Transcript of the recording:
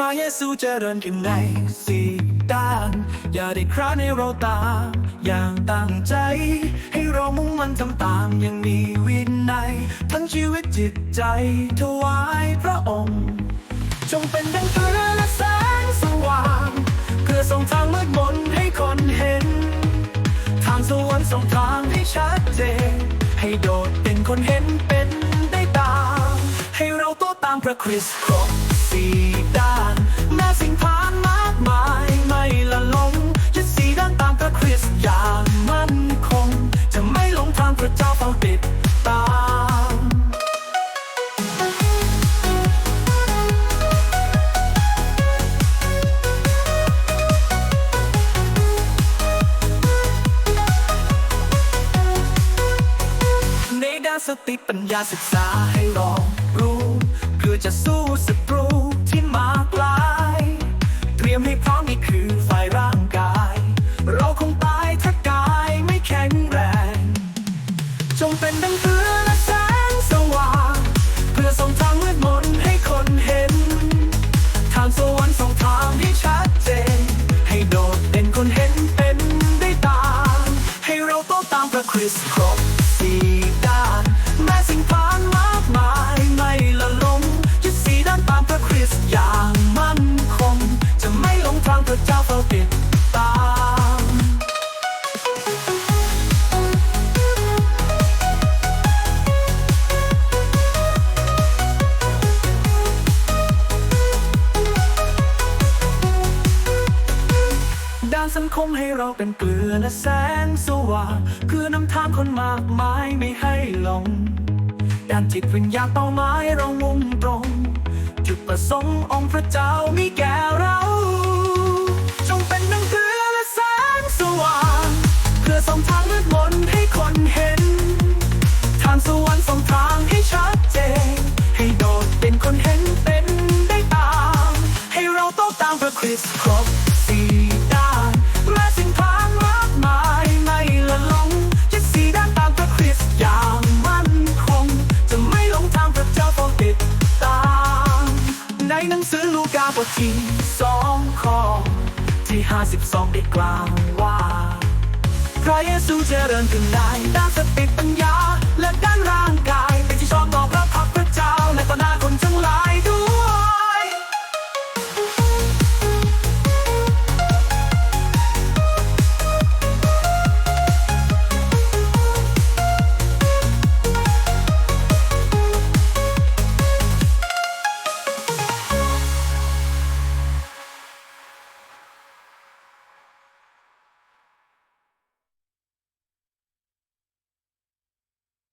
ระเยซูเจริญขึ้นในสีด้าน อย่าได้คร้านให้เราตาม อย่างตั้งใจ ให้เรามุ่งมันทำตามอย่างมีวินัยทั้งชีวิตจิตใจ ถวายพระองค์ จงเป็นดังเกลือและแสงสว่างเพื่อส่องทางมืดมนให้คนเห็น ทางสวรรค์ส่องทางให้ชัดเจน ให้โดดเด่นคนเห็นเป็นได้ตาม ให้เราโตตามพระคริสต์ครบสี่ด้าน สติปัญญาศึกษาให้รองรู้เพื่อจะสู้ศัตรูที่มากลาย เตรียมให้พร้อมนี่คือฝ่ายร่างกาย เราคงตายถ้ากายไม่แข็งแรง จงเป็นดังเกลือและแสงสว่าง เพื่อส่องทางมืดมนให้คนเห็น ทางสวรรค์ส่องทางให้ชัดเจน ให้โดดเด่นคนเห็นเป็นได้ตาม ให้เราโตตามพระคริสต์ครบ ด้านสังคมให้เราเป็นเกลือและแสงสว่างเพื่อนำทางคนมากมายไม่ให้หลงด้านจิตวิญญาณเป้าหมายเรามุ่งตรง จุดประสงค์องค์พระเจ้ามีแก่เราจงเป็นดังเกลือและแสงสว่างเพื่อส่องทางมืดมนให้คนเห็น ทางสวรรค์ส่องทางให้ชัดเจน ให้โดดเป็นคนเห็นเป็นได้ตาม ให้เราโตตามพระคริสต์ ที่สองข้อที่ห้าสิบสองได้กล่าวว่า พระเยซูเจริญขึ้นได้